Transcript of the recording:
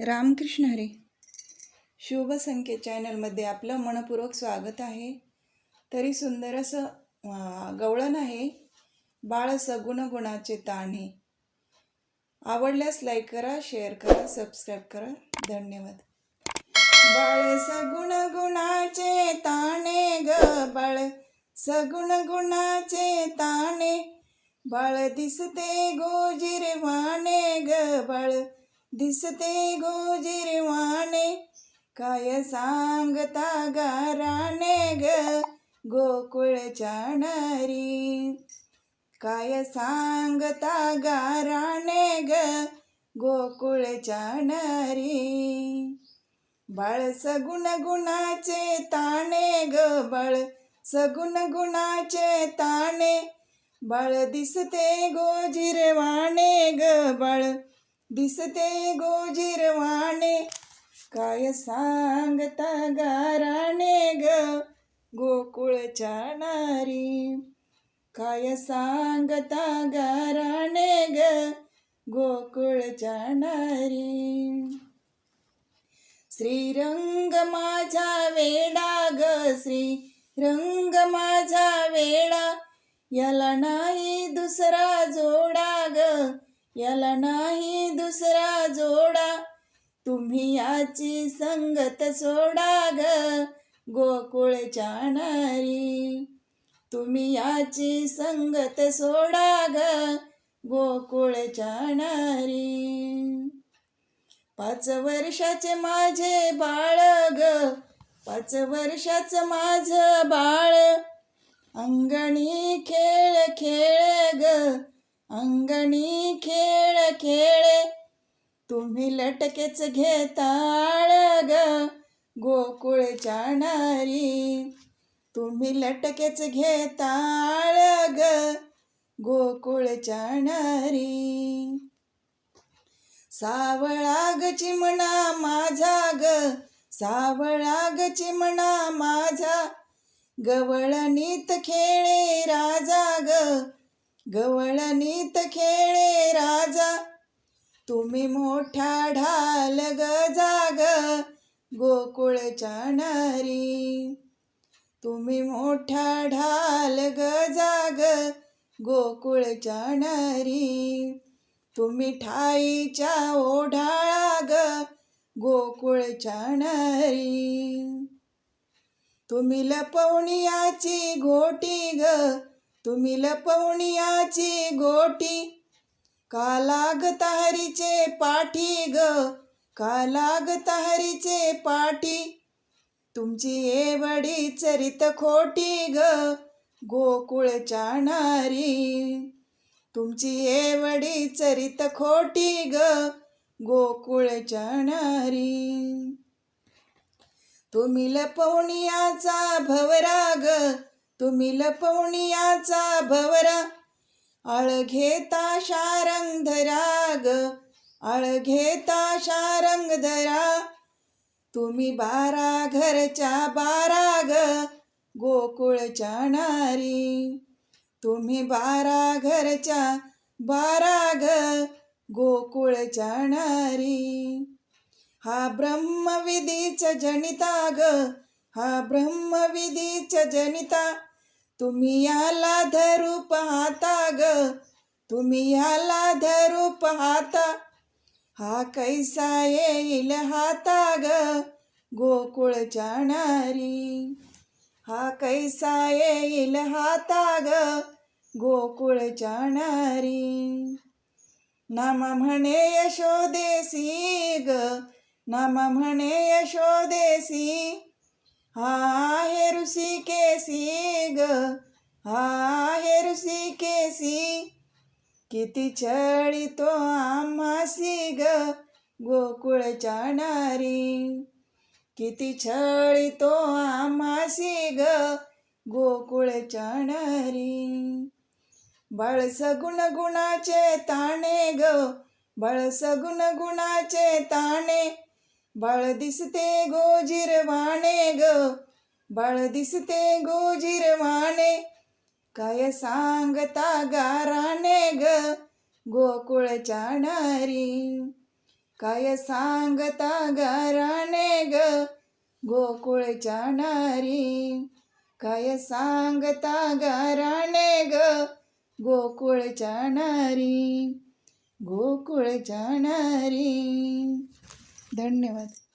रामकृष्ण हरी. शुभ संकेत चॅनलमध्ये आपलं मनपूर्वक स्वागत आहे. तरी सुंदर असं गवळण आहे. बाळ सगुण गुणाचे ताणे आवडल्यास लाईक करा शेअर करा सबस्क्राईब करा. धन्यवाद. बाळ सगुण गुणाचे ताणे ग बाळ. सगुण गुणाचे ताणे बाळ दिसते गोजिरवाणे ग बाळ. दिसते गोजिरवाणे काय सांगता गाराणे ग? गोकुळच्या चाणारी. काय सांगता गाराणे ग? गोकुळच्या चाणारी. बाळ सगुण गुणाचे ताणे ग बाळ सगुण गुणाचे ताणे. बाळ दिसते गोजिरवाणे ग बाळ दिसते गोजिरवाणे काय सांगता गाराणे ग? गोकुळच्या नारी काय सांगता गाराणे ग? गोकुळच्या नारी श्रीरंग माझा वेडा ग श्री रंग माझा वेडा याला नाही दुसरा जोडा ग. याला नाही दुसरा जोडा. तुम्ही याची संगत सोडा ग गोकुळच्या नारी तुम्ही याची संगत सोडा ग गोकुळच्या नारी पाच वर्षाचे माझे बाळ ग पाच वर्षाचं माझं बाळ. अंगणी खेळ खेळ ग अंगणी खेळ खेळे तुम्ही लटकेच घेताळ ग गोकुळच्या नारी तुम्ही लटकेच घेताळ ग गोकुळच्या नारी सावळा ग चिमणा माझा ग सावळा ग चिमणा माझा. गवळणीत खेळे राजा ग गवळणीत खेळे राजा. तुम्ही मोठा ढाल ग जाग गोकुळच्या नारी तुम्ही मोठा ढाल ग जाग गोकुळच्या नारी तुम्ही ठाईच्या ओढाळा ग गोकुळच्या नारी तुम्ही लपवणियाची घोटी ग तुम्ही लपवणियाची गोटी. का लागतारीचे पाठी ग? का लागतारीचे पाठी? तुमची एवढी चरित खोटी ग गोकुळ चाणारी. तुमची एवढी चरित खोटी ग गोकुळ चाणारी. तुम्ही लपवणियाचा भवरा ग तुम्ही लपवणियाचा भवरा. आळ घेता शारंग धरा ग आळ घेता शारंग धरा. तुम्ही बारा घरच्या बारा ग गोकुळच्या नारी तुम्ही बारा घरच्या बारा ग गोकुळच्या नारी हा ब्रह्मविधीच जनिता ग हा ब्रह्मविधीच जनिता. तुम्ही याला धरू पाहता ग. तुम्ही याला धरू पाहता. हा कैसा येईल हाता ग. गोकुळ जाणारी. हा कैसा येईल हाता ग. गोकुळ जाणारी. नाम म्हणे यशोदेसी ग. नाम म्हणे यशोदेसी. हा ऋषी केसी ग. हा ऋषी केसी. किती छळी तो आम्हासी ग. गोकुळच्या नारी किती छळी तो आम्हासी ग. गोकुळच्या नारी बळ सगुण गुणाचे ताणे ग. बाळ सगुण गुणाचे ताणे बाळ दिसते गोजीरवाणे ग. बाळ दिसते गोजिरवाणे काय सांगता गाराणे ग. गोकुळच्या नारी काय सांगता गाराणे ग. गोकुळच्या नारी काय सांगता गाराणे ग. गोकुळच्या नारी गोकुळच्या नारी धन्यवाद.